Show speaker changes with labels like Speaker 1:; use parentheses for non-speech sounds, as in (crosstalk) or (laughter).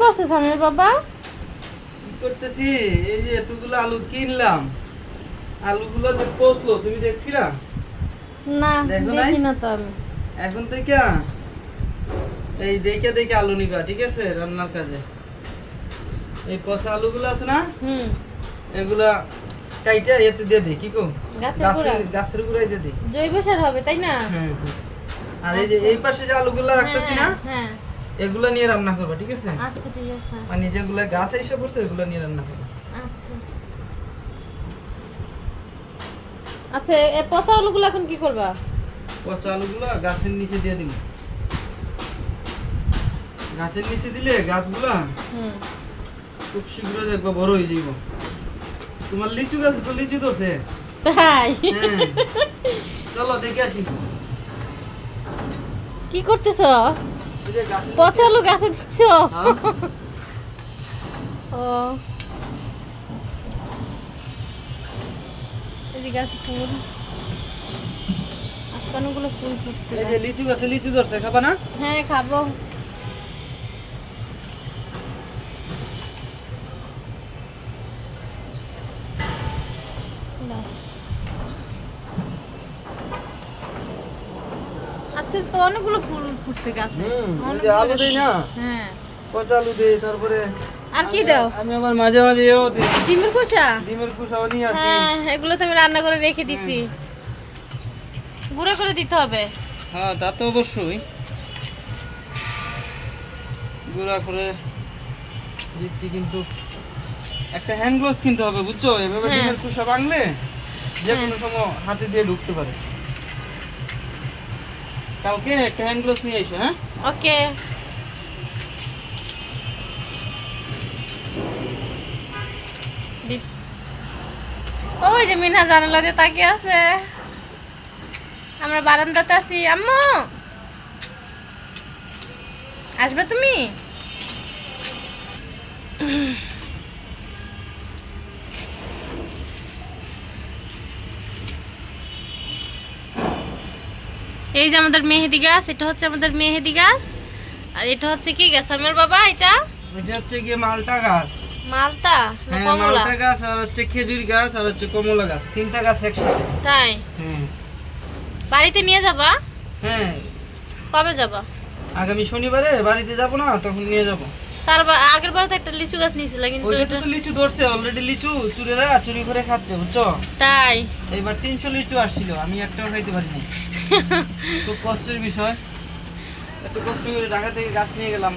Speaker 1: করছ সামির বাবা?
Speaker 2: কি করতেছি? এই যে এতগুলো আলু কিনলাম। আলুগুলো যে পচলো তুমি দেখছিলা?
Speaker 1: না
Speaker 2: দেখি
Speaker 1: না তো আমি।
Speaker 2: এখন থেকে? এই দেখে দেখে আলু নিবা ঠিক আছে রান্নার কাজে। এই পচা আলুগুলো আছে না?
Speaker 1: হুম।
Speaker 2: এগুলা কাইটা এতে দিয়ে দিই কি কো?
Speaker 1: গাছের
Speaker 2: গাছের
Speaker 1: গোড়া?
Speaker 2: গাছের গুঁড়াই দিয়ে দিই
Speaker 1: জৈব সার হবে তাই না?
Speaker 2: হ্যাঁ হ্যাঁ। আর এই যে এই পাশে যে আলুগুলো রাখতেছি না?
Speaker 1: হ্যাঁ, হ্যাঁ।
Speaker 2: এগুলো নিয়ে রান্না করবা ঠিক আছে?
Speaker 1: আচ্ছা ঠিক আছে।
Speaker 2: মানে যেগুলো গাছ এসে পড়ছে এগুলো নিয়ে রান্না করবা।
Speaker 1: আচ্ছা। আচ্ছা এ পচা আলুগুলো এখন কি করবা?
Speaker 2: পচা আলুগুলো গাছের নিচে দিয়ে দিব। গাছের নিচে দিলে গাছগুলো
Speaker 1: হুম।
Speaker 2: খুব শীঘ্র দেখব বড় হয়ে যাইব। তোমার লিচু গাছ তো লিচু ধরছে।
Speaker 1: তাই?
Speaker 2: হ্যাঁ। চলো দেখে আসি।
Speaker 1: কি করতেছ?
Speaker 2: এই
Speaker 1: পচা আলু গাছে দিচ্ছ। ও। এই গাছে ফুল। আসপানগুলো ফুল ফুটছে
Speaker 2: এই যে লিচু গাছে লিচু ধরছে খাবা না?
Speaker 1: হ্যাঁ খাব। আজকে তো অনেকগুলো ফুল ফুটছে গাছে। অনেকগুলো
Speaker 2: আলু দেই না?
Speaker 1: হ্যাঁ।
Speaker 2: পচা আলু দিই তারপরে
Speaker 1: আর কি দাও?
Speaker 2: আমি আবার মাঝে মাঝে এও দিই।
Speaker 1: ডিমের খোসা?
Speaker 2: ডিমের কুসাও নিয়ে আসি।
Speaker 1: হ্যাঁ এগুলো তো আমি রান্না করে রেখে দিছি। গুঁড়ো করে দিতে হবে।
Speaker 2: হ্যাঁ তা তো অবশ্যই। গুঁড়া করে দিচ্ছি কিন্তু। একটা হ্যান্ড গ্লোভস কিনতে হবে বুঝছ? এভাবে
Speaker 1: হ্যাঁ।
Speaker 2: ডিমের কুসা বাংলে যে কোনো সময় হাতে দিয়ে ঢুকতে পারে। কালকে একটা হ্যান্ড গ্লোভস নিয়ে এসো হ্যাঁ?
Speaker 1: ওকে। ওই যে মিনা জানালা দিয়ে তাকিয়ে আছে। আমরা বারান্দাতে আছি। আম্মু! আসবে তুমি? এই যে আমাদের মেহেদি গাছ এটা হচ্ছে আমাদের মেহেদি গাছ। আর এটা হচ্ছে কি গাছ? আমার বাবা এটা?
Speaker 2: এটা হচ্ছে গিয়ে মালটা গাছ।
Speaker 1: মালটা না
Speaker 2: হ্যাঁ
Speaker 1: কমলা?
Speaker 2: মালটা গাছ আর হচ্ছে খেজুর গাছ আর হচ্ছে কমলা গাছ। তিনটা গাছ একসাথে।
Speaker 1: তাই?
Speaker 2: হ্যাঁ।
Speaker 1: বাড়িতে নিয়ে যাবা?
Speaker 2: হ্যাঁ।
Speaker 1: কবে যাবা?
Speaker 2: আগামী শনিবারে বাড়িতে যাব না তখন নিয়ে যাব।
Speaker 1: তার বা- আগের বার তো একটা লিচু গাছ নিয়েছিল কিন্তু
Speaker 2: ওইটা তো লিচু ধরছে অলরেডি লিচু চুরেরা চুরি করে খাচ্ছে বুঝছ?
Speaker 1: তাই।
Speaker 2: এইবার তিনশো লিচু আসছিল আমি একটাও খাইতে পারিনি। (laughs) খুব কষ্টের বিষয়। এত কষ্ট করে ঢাকা থেকে গাছ নিয়ে গেলাম।